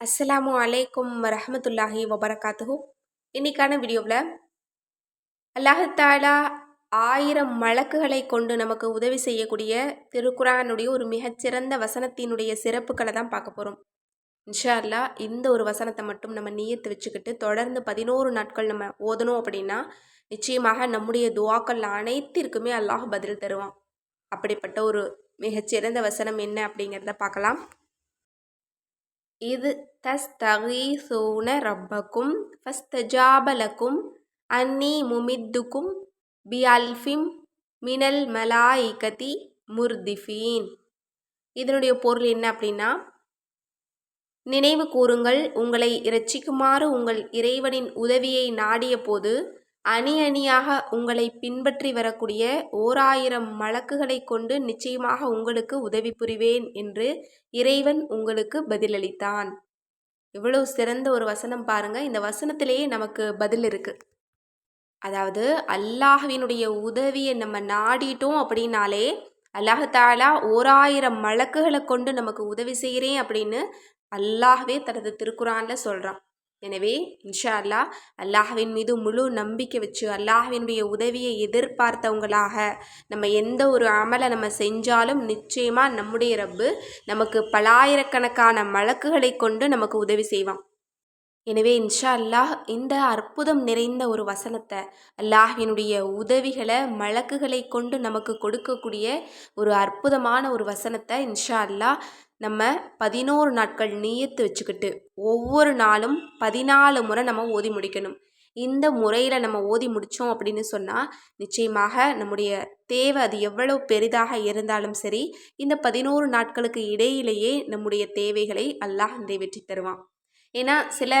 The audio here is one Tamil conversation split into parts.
அஸ்ஸலாமு அலைக்கும் ரஹமத்துல்லாஹி வபரகாத்துஹு. இன்னைக்கான வீடியோவில் அல்லாஹாலா ஆயிரம் மலக்குகளை கொண்டு நமக்கு உதவி செய்யக்கூடிய திருக்குறானுடைய ஒரு மிகச்சிறந்த வசனத்தினுடைய சிறப்புகளை தான் பார்க்க போகிறோம் இன்ஷா அல்லா இந்த ஒரு வசனத்தை மட்டும் நம்ம நீயத்து வச்சுக்கிட்டு தொடர்ந்து பதினோரு நாட்கள் நம்ம ஓதணும் அப்படின்னா நிச்சயமாக நம்முடைய துவாக்கள் அனைத்திற்குமே அல்லாஹ் பதில் தருவான். அப்படிப்பட்ட ஒரு மிகச்சிறந்த வசனம் என்ன அப்படிங்கிறத பார்க்கலாம். இது தஸ்தகீசூன ரப்பக்கும் ஃபஸ்தஜாபலக்கும் அன்னி முமித்துக்கும் பி அல்ஃபிம் மினல் மலாயிகதி முர்திஃபீன். இதனுடைய பொருள் என்ன அப்படின்னா நினைவு கூறுங்கள் உங்களை இரட்சிக்குமாறு உங்கள் இறைவனின் உதவியை நாடிய போது அணி அணியாக உங்களை பின்பற்றி வரக்கூடிய ஓர் ஆயிரம் மலக்குகளை கொண்டு நிச்சயமாக உங்களுக்கு உதவி புரிவேன் என்று இறைவன் உங்களுக்கு பதிலளித்தான். இவ்வளவு சிறந்த ஒரு வசனம் பாருங்க. இந்த வசனத்திலேயே நமக்கு பதில் இருக்கு. அதாவது அல்லாஹ்வினுடைய உதவியை நம்ம நாடிட்டோம் அப்படின்னாலே அல்லாஹாலா ஓராயிரம் மலக்குகளை கொண்டு நமக்கு உதவி செய்கிறேன் அப்படின்னு அல்லாஹ்வே தனது திருக்குறான்ல சொல்கிறான் எனவே இன்ஷா அல்லா அல்லாஹ்வின் மீது முழு நம்பிக்கை வச்சு அல்லாஹ்வினுடைய உதவியை எதிர்பார்த்தவங்களாக நம்ம எந்த ஒரு அமலை நம்ம செஞ்சாலும் நிச்சயமாக நம்முடைய ரப்பு நமக்கு பலாயிரக்கணக்கான மலக்குகளை கொண்டு நமக்கு உதவி செய்வான். எனவே இன்ஷா அல்லாஹ் இந்த அற்புதம் நிறைந்த ஒரு வசனத்தை அல்லாஹினுடைய உதவிகளை மலக்குகளை கொண்டு நமக்கு கொடுக்கக்கூடிய ஒரு அற்புதமான ஒரு வசனத்தை இன்ஷா அல்லாஹ் நம்ம பதினோரு நாட்கள் நீயத்து வச்சுக்கிட்டு ஒவ்வொரு நாளும் பதினாலு முறை நம்ம ஓதி முடிக்கணும். இந்த முறையில் நம்ம ஓதி முடித்தோம் அப்படின்னு சொன்னால் நிச்சயமாக நம்முடைய தேவை அது எவ்வளவு பெரிதாக இருந்தாலும் சரி இந்த பதினோரு நாட்களுக்கு இடையிலேயே நம்முடைய தேவைகளை அல்லாஹ் நிறைவேற்றி தருவான். ஏன்னா சில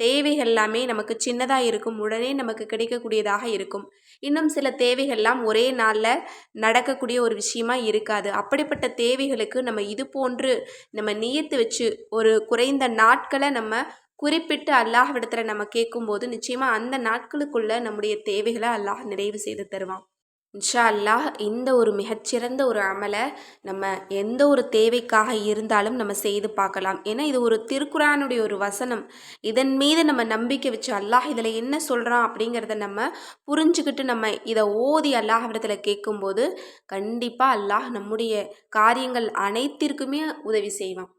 தேவைகள் எல்லாமே நமக்கு சின்னதாக இருக்கும். உடனே நமக்கு கிடைக்கக்கூடியதாக இருக்கும். இன்னும் சில தேவைகள்லாம் ஒரே நாளில் நடக்கக்கூடிய ஒரு விஷயமா இருக்காது. அப்படிப்பட்ட தேவைகளுக்கு நம்ம இது போன்று நம்ம நியத்து வச்சு ஒரு குறைந்த நாட்களை நம்ம குறிப்பிட்டு அல்லாஹ் இடத்துல நம்ம கேட்கும்போது நிச்சயமாக அந்த நாட்களுக்குள்ள நம்முடைய தேவைகளை அல்லாஹ் நிறைவு செய்து தருவான். இன்ஷா அல்லாஹ் இந்த ஒரு மிகச்சிறந்த ஒரு அமலை நம்ம எந்த ஒரு தேவைக்காக இருந்தாலும் நம்ம செய்து பார்க்கலாம். ஏன்னா இது ஒரு திருக்குறானுடைய ஒரு வசனம். இதன் மீது நம்ம நம்பிக்கை வச்சு அல்லாஹ் இதில் என்ன சொல்கிறான் அப்படிங்கிறத நம்ம புரிஞ்சுக்கிட்டு நம்ம இதை ஓதி அல்லாஹிடத்தில் கேட்கும்போது கண்டிப்பாக அல்லாஹ் நம்முடைய காரியங்கள் அனைத்திற்குமே உதவி செய்வான்.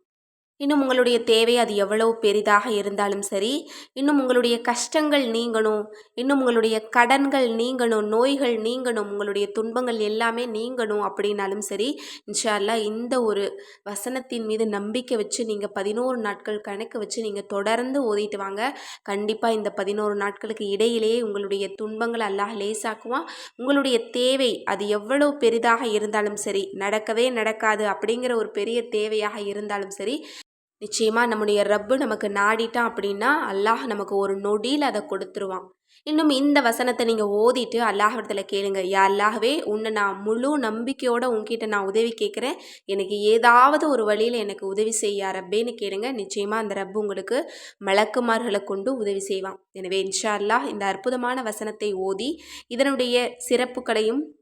இன்னும் உங்களுடைய தேவை அது எவ்வளவு பெரிதாக இருந்தாலும் சரி இன்னும் உங்களுடைய கஷ்டங்கள் நீங்கணும் இன்னும் உங்களுடைய கடன்கள் நீங்கணும் நோய்கள் நீங்கணும் உங்களுடைய துன்பங்கள் எல்லாமே நீங்கணும் அப்படின்னாலும் சரி இன்ஷால்லா இந்த ஒரு வசனத்தின் மீது நம்பிக்கை வச்சு நீங்கள் பதினோரு நாட்கள் கணக்கு வச்சு நீங்கள் தொடர்ந்து ஓதிட்டு வாங்க. கண்டிப்பாக இந்த பதினோரு நாட்களுக்கு இடையிலேயே உங்களுடைய துன்பங்கள் அல்லாஹ் லேசாக்குவான். உங்களுடைய தேவை அது எவ்வளவு பெரிதாக இருந்தாலும் சரி நடக்கவே நடக்காது அப்படிங்கிற ஒரு பெரிய தேவையாக இருந்தாலும் சரி நிச்சயமாக நம்முடைய ரப்பு நமக்கு நாடிட்டான் அப்படின்னா அல்லாஹ் நமக்கு ஒரு நொடியில் அதை கொடுத்துருவான். இன்னும் இந்த வசனத்தை நீங்கள் ஓதிட்டு அல்லாஹிடத்தில் கேளுங்க. யா அல்லாஹவே உன்னை நான் முழு நம்பிக்கையோடு உங்ககிட்ட நான் உதவி கேட்குறேன். எனக்கு ஏதாவது ஒரு வழியில் எனக்கு உதவி செய்யா ரப்பேன்னு கேளுங்க. நிச்சயமாக அந்த ரப்பு உங்களுக்கு மலக்குமார்களை கொண்டு உதவி செய்வான். எனவே இன்ஷா அல்லாஹ் இந்த அற்புதமான வசனத்தை ஓதி இதனுடைய சிறப்புகளையும்